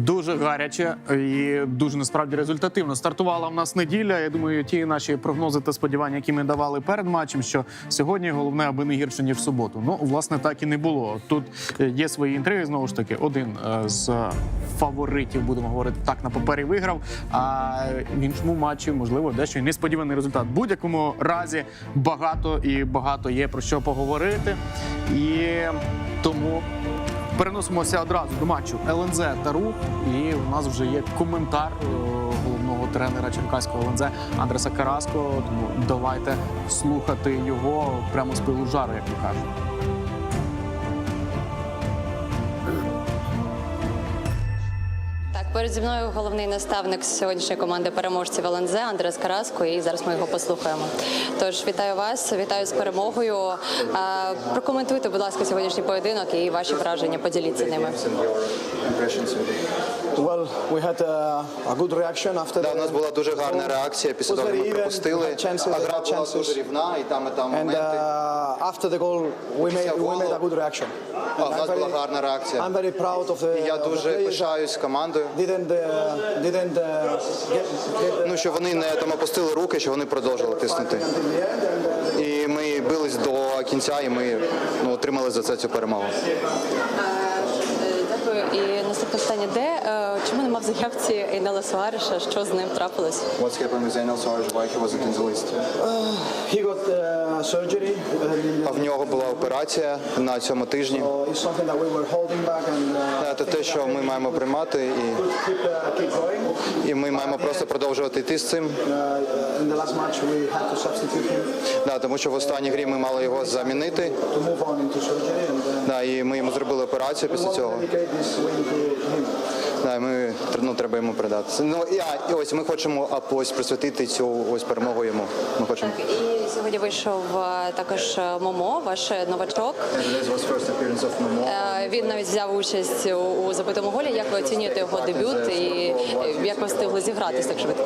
Дуже гаряче і дуже насправді результативно. Стартувала в нас неділя. Я думаю, ті наші прогнози та сподівання, які ми давали перед матчем, що сьогодні головне, аби не гірше ніж в суботу. Ну, власне, так і не було. Тут е, є свої інтриги. Знову ж таки, один е, з фаворитів, будемо говорити так, на папері виграв. А в іншому матчі, можливо, дещо й несподіваний результат. В будь-якому разі багато і багато є про що поговорити. І тому Переносимося одразу до матчу ЛНЗ та рух. І у нас вже є коментар е, головного тренера Черкаського ЛНЗ Андреса Караско. Тому давайте слухати його прямо з пилу жару, як то кажуть. Перед зі мною головний наставник сьогоднішньої команди переможців ЛНЗ Андрес Караско, і зараз ми його послухаємо. Тож вітаю вас, вітаю з перемогою. Прокоментуйте, будь ласка, сьогоднішній поєдинок і ваші враження. Поділіться ними. Well, we had a, a good reaction after Да, у нас була дуже гарна реакція після того, як ми пропустили. А гра була дуже рівна, і там, і там And моменти. uh, after the goal, we made, we made a good reaction. А, в нас була гарна реакція. I'm very proud of the, І я of the дуже пишаюсь командою. Didn't, uh, didn't uh, get, get Ну що вони не там опустили руки, що вони продовжили тиснути. І ми бились до кінця, і ми ну, отримали за це цю перемогу. Дякую. І наступне питання: де е, чому нема в заявці Ейнела Суареша? Що з ним трапилось? What's happened with Daniel Suarez, why he wasn't in the list? he got uh, surgery. А в нього була операція на цьому тижні. so it's something that we were holding back and uh, Це те, що ми маємо приймати, і, keep, uh, keep going. і ми маємо просто продовжувати йти з цим. Uh, in the last match, we had to substitute him Да, тому що в останній грі ми мали його замінити. to move on into surgery. Да, і ми йому зробили операцію після цього. Да, і ми ну, треба йому передати. Ну і, а, і ось ми хочемо а, ось присвятити цю ось перемогу йому. Ми хочемо. Так, і сьогодні вийшов е, також е, Момо, ваш новачок. Е, Він навіть взяв участь у, у забитому голі. Як ви оцінюєте його дебют і е, як ви встигли зігратись так швидко?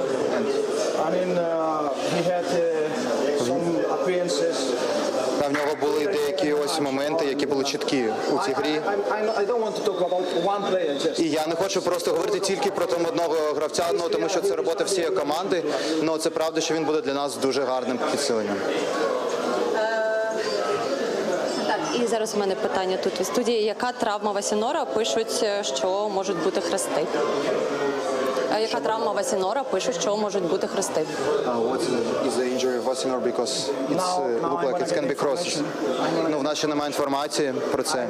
I mean, uh, he had uh, some appearances. А в нього деякі ось моменти, які були чіткі у цій грі. І я не хочу просто говорити тільки про там одного гравця, ну тому що це робота всієї команди. Ну це правда, що він буде для нас дуже гарним підсиленням. І зараз у мене питання тут у студії. Яка травма Васінора? Пишуть, е, що можуть бути хрести. А Яка травма Васінора? Пишуть, що можуть бути хрести. What is the injury of Vasinor because it's Now- uh, gonna- Ну в нас ще немає інформації про це.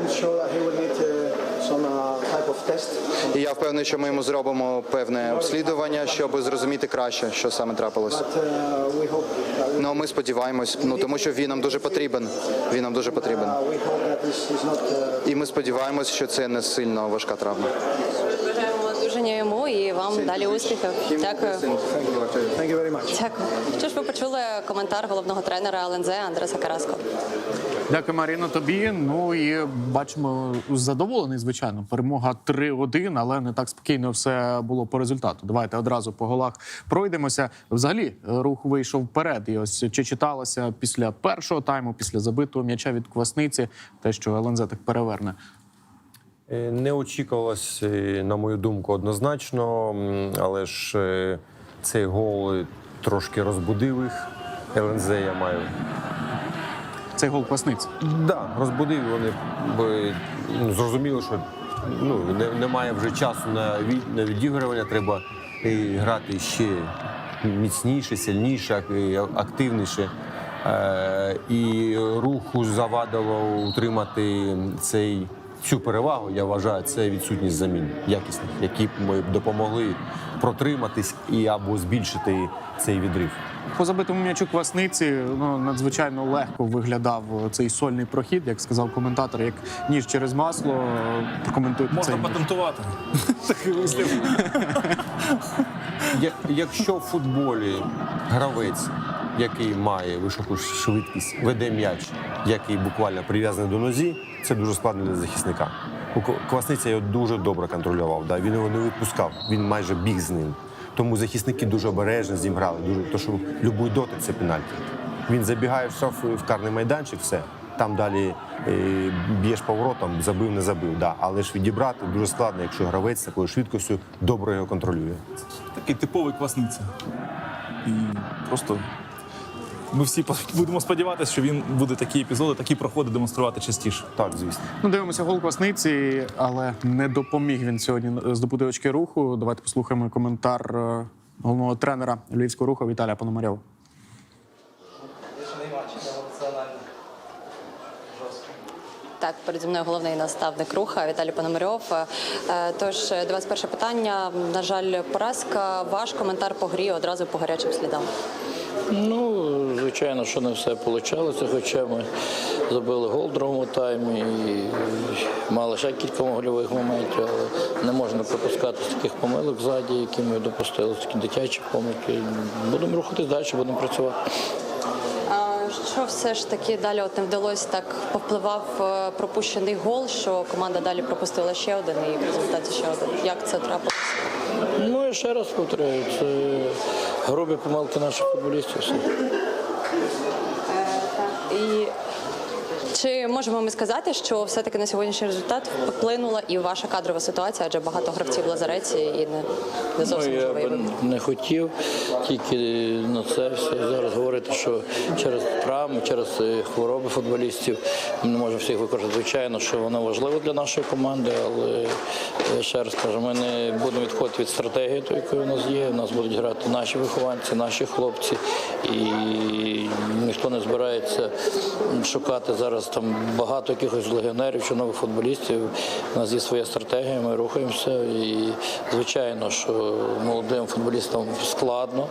І я впевнений, що ми йому зробимо певне обслідування, щоб зрозуміти краще, що саме трапилось. Uh, Ну ми сподіваємось, ну тому що він нам дуже потрібен. Він нам дуже потрібен. uh. Uh, І ми сподіваємось, що це не сильно важка травма. Бажаємо йому і вам далі успіхів. Дякую. Дякую. Що ж ви почули коментар головного тренера ЛНЗ Андреса Караско? Дякую, Маріно, тобі. Ну і бачимо задоволений, звичайно. Перемога 3-1, але не так спокійно все було по результату. Давайте одразу по голах пройдемося. Взагалі рух вийшов вперед. І ось чи читалося після першого тайму, після забитого м'яча від квасниці, те, що ЛНЗ так переверне. Е, Не очікувалось, е, на мою думку, однозначно, але ж е, цей гол трошки розбудив їх. ЛНЗ я маю. Цей гол квасниці. Да, розбудив вони б, ну, зрозуміли, що ну, немає вже часу на, на відігрування, треба грати ще міцніше, сильніше, активніше. І руху завадило утримати цей, цю перевагу, я вважаю, це відсутність замін якісних, які б ми допомогли протриматись і або збільшити цей відрив. По забитому м'ячу квасниці ну надзвичайно легко виглядав цей сольний прохід, як сказав коментатор, як ніж через масло. Прокоментуйте Можна цей патентувати. Такий вислів. Якщо в футболі гравець, який має високу швидкість, веде м'яч, який буквально прив'язаний до нозі, це дуже складно для захисника. Квасниця його дуже добре контролював. Да? Він його не відпускав, він майже біг з ним. Тому захисники дуже обережно з. Дуже, то, що будь-який дотик це пенальті. Він забігає в штраф в карний майданчик, все. там далі е, б'єш поворотом, забив, не забив. Да. Але ж відібрати дуже складно, якщо гравець з такою швидкістю добре його контролює. Такий типовий квасниця. І просто ми всі будемо сподіватися, що він буде такі епізоди, такі проходи демонструвати частіше. Так, звісно. Ну, дивимося гол Квасниці, але не допоміг він сьогодні здобути очки руху. Давайте послухаємо коментар е, головного тренера львівського руху Віталія Пономарьова. Так, переді мною головний наставник руха Віталій Пономарьов. Е, Тож е, до вас перше питання. На жаль, поразка. Ваш коментар по грі одразу по гарячим слідам. Ну, звичайно, що не все вийшло, хоча ми забили гол в другому таймі і мали ще кілька гольових моментів, але не можна пропускати таких помилок ззаді, які ми допустили, такі дитячі помилки. Будемо рухатись далі, будемо працювати. Що все ж таки далі от не вдалося так повпливав е, пропущений гол, що команда далі пропустила ще один і в результаті ще один. Як це трапилося? Ну, я ще раз повторяю, це грубі помилки наших футболістів. Чи можемо ми сказати, що все-таки на сьогоднішній результат вплинула і ваша кадрова ситуація, адже багато гравців в лазареті і не, не зовсім Ну, я вибір? не хотів тільки на це все зараз говорити, що через травми, через е, хвороби футболістів ми не можемо всіх використати. Звичайно, що воно важливо для нашої команди, але ще раз кажу, ми не будемо відходити від стратегії, тої, якої у нас є. У нас будуть грати наші вихованці, наші хлопці, і ніхто не збирається шукати зараз там багато якихось легіонерів чи нових футболістів. У нас є своя стратегія, ми рухаємося. І звичайно, що молодим футболістам складно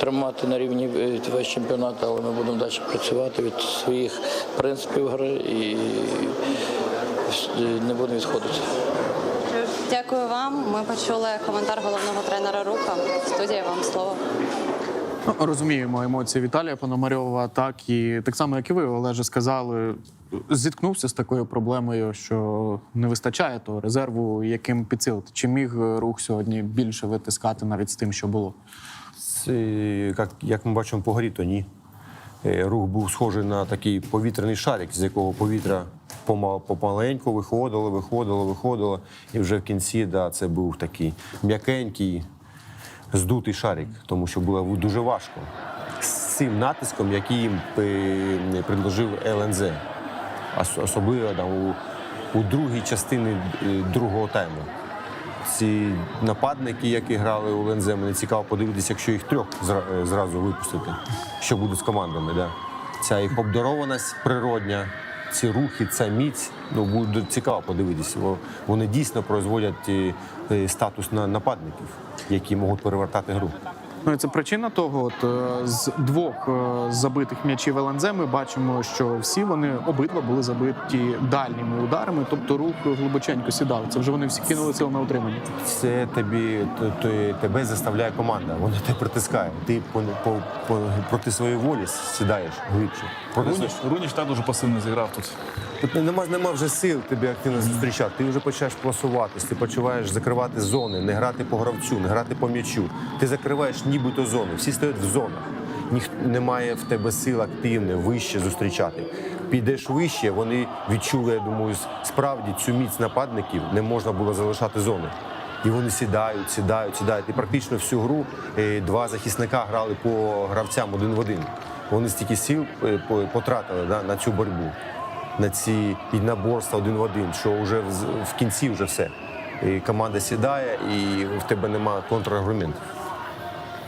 тримати на рівні е, весь чемпіонат, але ми будемо далі працювати від своїх принципів гри і не будемо відходити. Дякую вам. Ми почули коментар головного тренера руха. Студія вам слово. Розуміємо емоції Віталія Пономарьова, так і так само, як і ви, Олеже, сказали, зіткнувся з такою проблемою, що не вистачає того резерву, яким підсилити. Чи міг рух сьогодні більше витискати навіть з тим, що було? Як, як ми бачимо по грі, то ні. Е, Рух був схожий на такий повітряний шарик, з якого повітря помаленьку виходило, виходило, виходило. І вже в кінці да, це був такий м'якенький, здутий шарик, тому що було дуже важко. З цим натиском, який їм предложив ЛНЗ. Особливо да, у, у другій частині е, другого тайму ці нападники, які грали у ЛНЗ, мені цікаво подивитися, якщо їх трьох е, зразу випустити, що буде з командами. Да? Ця їх обдарованість природня, ці рухи, ця міць. Ну буде цікаво подивитися. Вони дійсно производять е, статус на нападників, які можуть перевертати гру. Ну і це причина того. От е, з двох е, забитих м'ячів ЛНЗ ми бачимо, що всі вони обидва були забиті дальніми ударами, тобто рух глибоченько сідав. Це вже вони всі кинули сил на утримання. Це тобі т- т- тебе заставляє команда. Вона тебе притискає. Ти по, по, по, проти своєї волі сідаєш глибше. Проти Руніч, Руніч так дуже пасивно зіграв тут. Нема, нема вже сил тебе активно зустрічати. Ти вже починаєш пласуватись, ти почуваєш закривати зони, не грати по гравцю, не грати по м'ячу. Ти закриваєш нібито зони. Всі стоять в зонах. Ніх немає в тебе сил активне, вище зустрічати. Підеш вище, вони відчули, я думаю, справді цю міць нападників не можна було залишати зони. І вони сідають, сідають, сідають. І практично всю гру е, два захисника грали по гравцям один в один. Вони стільки сил е, по- потратили да, на цю боротьбу на ці єдиноборства один в один, що вже в, в кінці вже все. І команда сідає, і в тебе нема контраргументів.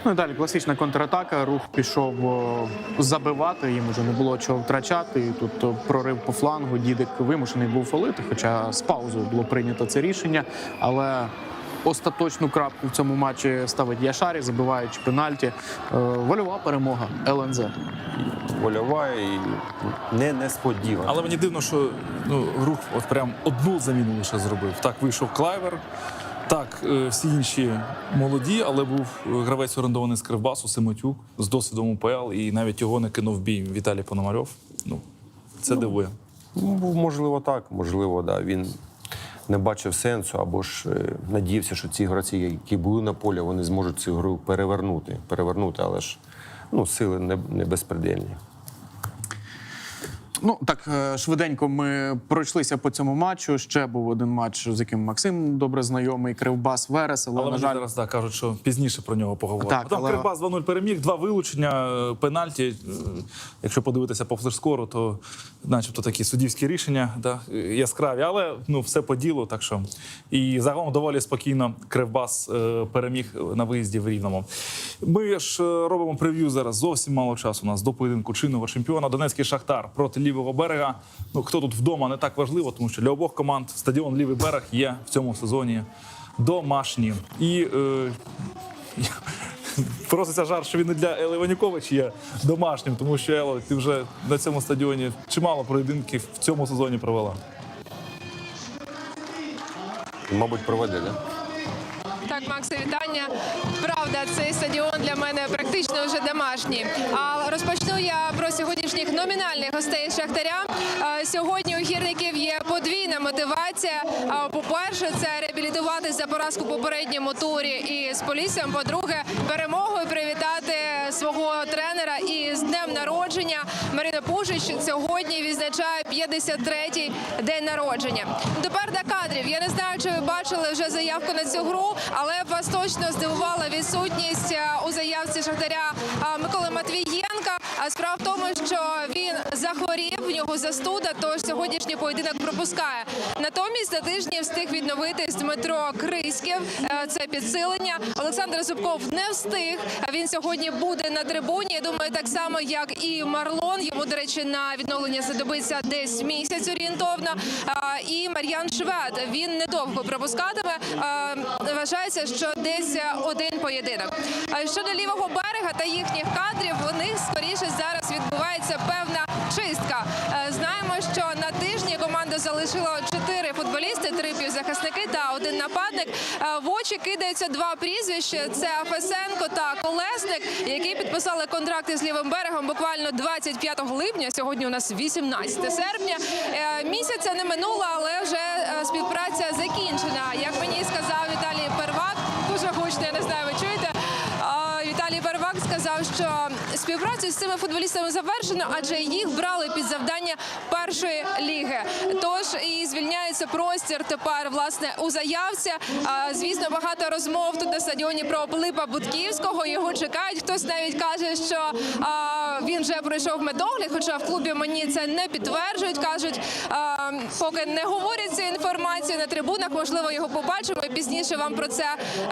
Ну і далі класична контратака. Рух пішов забивати. Їм вже не було чого втрачати. І тут прорив по флангу. Дідик вимушений був фолити, хоча з паузою було прийнято це рішення. Але остаточну крапку в цьому матчі ставить Яшарі, забиваючи пенальті. Е, Вольова перемога ЛНЗ. Вольова і не несподівано. Але мені дивно, що ну, рух от прям одну заміну лише зробив. Так вийшов клайвер. Так, е, всі інші молоді, але був гравець орендований з Кривбасу, Симотюк з досвідом УПЛ, і навіть його не кинув бій Віталій Пономарьов. Ну, це дивує. Ну, можливо, так, можливо, да. Він не бачив сенсу, або ж е, надіявся, що ці гравці, які були на полі, вони зможуть цю гру перевернути. Перевернути, але ж ну, сили не, не безпредельні. Ну так е, швиденько ми пройшлися по цьому матчу. Ще був один матч, з яким Максим добре знайомий. Кривбас Верес, але, Але на жаль, зараз так кажуть, що пізніше про нього поговоримо. Так, Там але- Кривбас 2-0 переміг, два вилучення, е, пенальті. Е, Якщо подивитися по флешскору, то начебто такі суддівські рішення да, яскраві, але ну все по ділу. Так що і загалом доволі спокійно Кривбас переміг на виїзді в Рівному. Ми ж робимо прев'ю зараз. Зовсім мало часу у нас до поєдинку чинного чемпіона. Донецький Шахтар проти лівого берега. Ну хто тут вдома не так важливо, тому що для обох команд стадіон Лівий берег є в цьому сезоні домашні. І е, проситься жарт, що він і для Ели Іванюкович є домашнім, тому що Ело, ти вже на цьому стадіоні чимало поєдинків в цьому сезоні провела. Мабуть, проведе, да? Так, Максе, вітання. Правда, цей стадіон для мене практично вже домашній. А розпочну я про сьогоднішніх номінальних гостей Шахтаря. Е, Сьогодні у гірників є подвійна мотивація. По-перше, це реабілітувати за поразку попередньому турі і з поліссям. По-друге, перемогою привітати свого тренера і з днем народження. Марина Пушич сьогодні відзначає 53-й день народження. Тепер до кадрів. Я не знаю, чи ви бачили вже заявку на цю гру, але вас точно здивувала відсутність е, у заявці Шахтаря е, Миколи Матвієнка. А справа в тому, що він захворів, в нього застуда, тож сьогоднішній поєдинок пропускає. Натомість за тижні встиг відновитись Дмитро Криськів. Е, Це підсилення. Олександр Зубков не встиг. Він сьогодні буде на трибуні. Я думаю, так само як і Марлон. Йому, до речі, на відновлення знадобиться десь місяць орієнтовно. І Мар'ян Швед він недовго пропускатиме. Вважається, що десь один поєдинок. Щодо лівого берега та їхніх кадрів, у них скоріше зараз відбувається певна залишила чотири футболісти, три півзахисники та один нападник. Е, В очі кидаються два прізвища: це Афесенко та Колесник, які підписали контракти з лівим берегом буквально 25 липня. Сьогодні у нас 18 серпня. Е, Місяця не минуло, але вже е, співпраця закінчена. Як мені сказав Віталій Первак, дуже гучно, я не знаю, сказав, що співпрацю з цими футболістами завершено, адже їх брали під завдання першої ліги. Тож і звільняється простір тепер власне у заявці. А, Звісно, багато розмов тут на стадіоні про Пилипа Будківського. Його чекають. Хтось навіть каже, що він вже пройшов медогляд, хоча в клубі мені це не підтверджують. кажуть, поки не говорять цю інформацію на трибунах, можливо, його побачимо і пізніше вам про це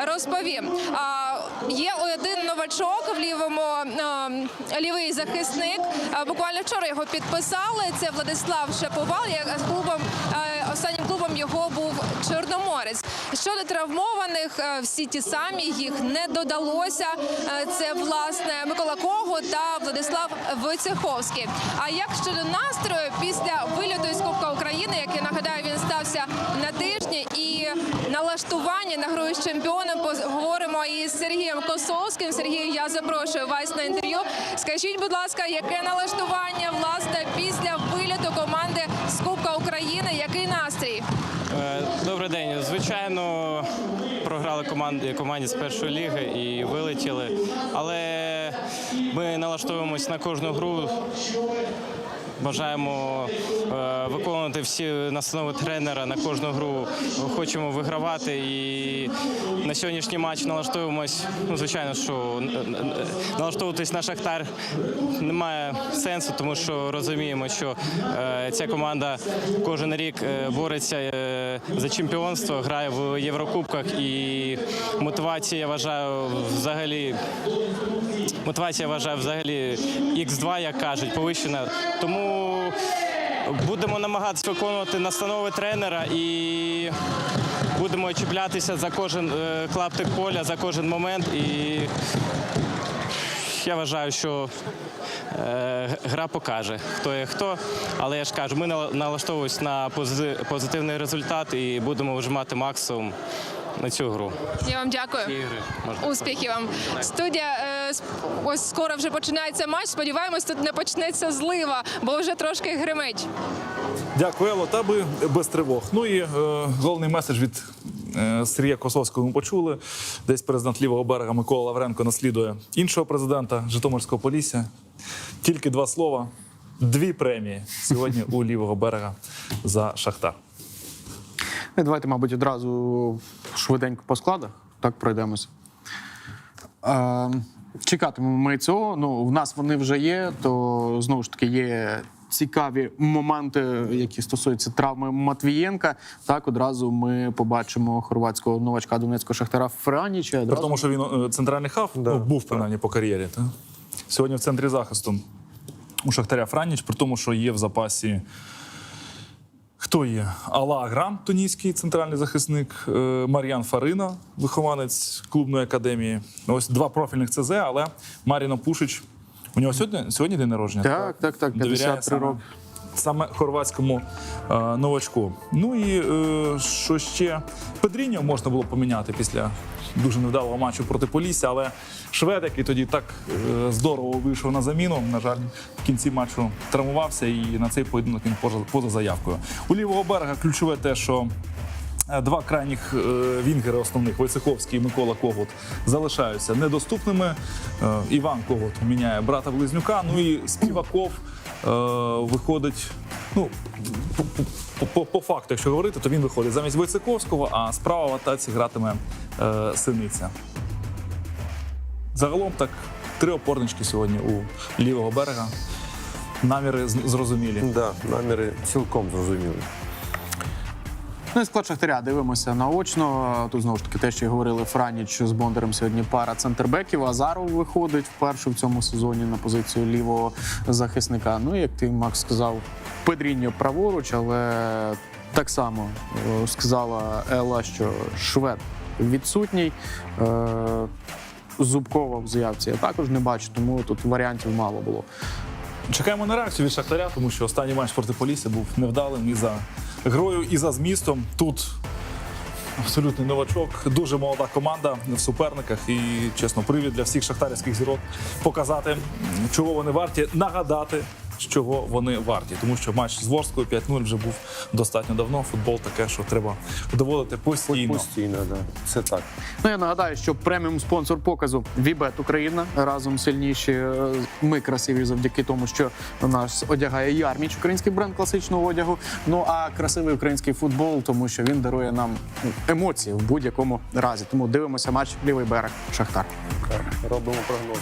розповім. Є один новачок в лівому лівий захисник. Буквально вчора його підписали. Це Владислав Шаповал. Я з клубом останнім клубом його був Чорноморець. Щодо травмованих, всі ті самі їх не додалося. Це власне Микола Кого та Владислав Войцеховський. А як щодо настрою після вильоту із Кубка України, як я нагадаю, він налаштування на гру з чемпіоном поговоримо із Сергієм Косовським. Сергію, я запрошую вас на інтерв'ю. Скажіть, будь ласка, яке налаштування власне після вильоту команди з Кубка України? Який настрій? Е, Добрий день. Звичайно, програли команді, команді з першої ліги і вилетіли. Але ми налаштовуємось на кожну гру. Бажаємо е, виконувати всі настанови тренера на кожну гру. Хочемо вигравати. І на сьогоднішній матч налаштовуємось. Ну, звичайно, що е, е, налаштовуватись на Шахтар немає сенсу, тому що розуміємо, що ця команда кожен рік бореться за чемпіонство, грає в Єврокубках і мотивація, я вважаю, взагалі. Мотивація я вважаю взагалі X2, як кажуть, повищена. Тому будемо намагатися виконувати настанови тренера і будемо чіплятися за кожен е, клаптик поля, за кожен момент. І я вважаю, що е, гра покаже, хто є хто. Але я ж кажу, ми нала- налаштовуємось на позитивний результат і будемо вжимати максимум на цю гру. Я вам дякую. Ігри можна Успіхів вам. Студія е, ось скоро вже починається матч. Сподіваємось, тут не почнеться злива, бо вже трошки гримить. Дякую, Ело, та би без тривог. Ну і е, головний меседж від е, Сергія Косовського ми почули. Десь президент лівого берега Микола Лавренко наслідує іншого президента Житомирського Полісся. Тільки два слова. дві премії сьогодні у лівого берега за Шахтар. Ну, Давайте, мабуть, одразу швиденько по складах. Так пройдемося. Е, чекатимемо ми цього. Ну, в нас вони вже є, то знову ж таки є цікаві моменти, які стосуються травми Матвієнка. Так, одразу ми побачимо хорватського новачка Донецького Шахтара Франіча. При тому, що він е, центральний хав ну, був принаймні по кар'єрі. Та? Сьогодні в центрі захисту у Шахтаря Франіч, при тому, що є в запасі. Хто є? Алла Аграм, тунійський центральний захисник, е, Мар'ян Фарина, вихованець клубної академії. Ось два профільних ЦЗ, але Маріно Пушич. У нього сьогодні, сьогодні день народження. Так, так, так, Довіряє 53 роки. Саме хорватському е, новачку. Ну і е, що ще Педріньо можна було поміняти після дуже невдалого матчу проти Полісся, але швед, який тоді так е, здорово вийшов на заміну, на жаль, в кінці матчу травмувався, і на цей поєдинок він поза, заявкою. У лівого берега ключове те, що Е, Два крайніх е, вінгери основних Войцеховський і Микола Когут залишаються недоступними. Е, Іван Когут міняє брата близнюка. Ну і Співаков виходить. Ну по, по, факту, якщо говорити, то він виходить замість Войцековського, а справа в атаці гратиме е, синиця. Загалом так три опорнички сьогодні у лівого берега. Наміри зрозумілі. зрозумілі. Да, наміри цілком зрозуміли. Ну і склад Шахтаря дивимося наочно. Тут знову ж таки те, що й говорили Франіч з Бондарем сьогодні пара центрбеків. Азаров виходить вперше в цьому сезоні на позицію лівого захисника. Ну, як ти Макс сказав, Педріньо праворуч, але так само е, сказала Ела, що швед відсутній. Е, Зубкова в заявці я також не бачу, тому тут варіантів мало було. Чекаємо на реакцію від Шахтаря, тому що останній матч проти Полісся був невдалим і за грою, і за змістом. Тут абсолютний новачок, дуже молода команда в суперниках. І чесно, привід для всіх шахтарівських зірок показати, чого вони варті, нагадати. Чого вони варті, тому що матч з Ворською 5-0 вже був достатньо давно. Футбол таке, що треба доводити постійно. Постійно, да. Це так. Ну я нагадаю, що преміум спонсор показу Вібет Україна разом сильніші. Е, Ми красиві завдяки тому, що нас одягає Ярміч, український бренд класичного одягу. Ну а красивий український футбол, тому що він дарує нам ну, емоції в будь-якому разі. Тому дивимося матч лівий берег Шахтар. Робимо прогнози.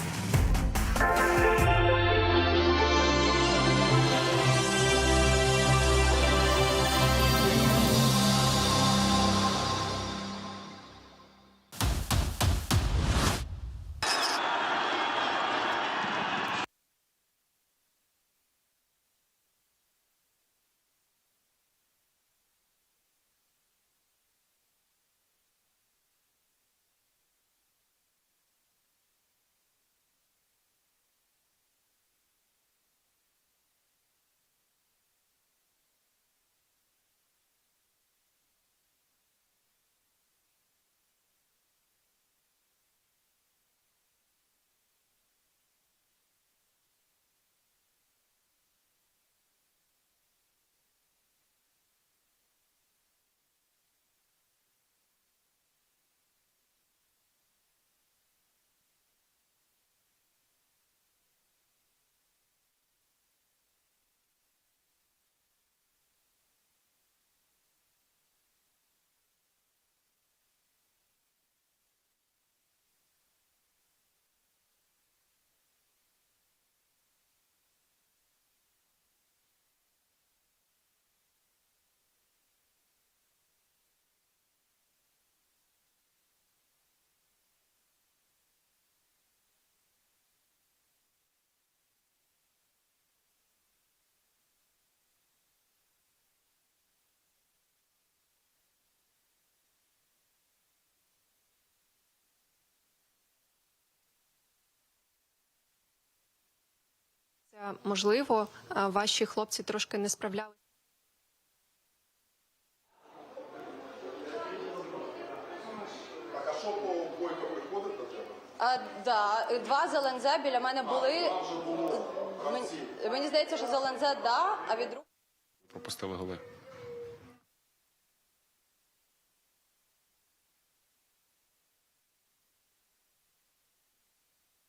Можливо, ваші хлопці трошки не справлялися. А, да, два з ЛНЗ біля мене були. Мені, мені здається, що з ЛНЗ да, а від рук. пропустили голи.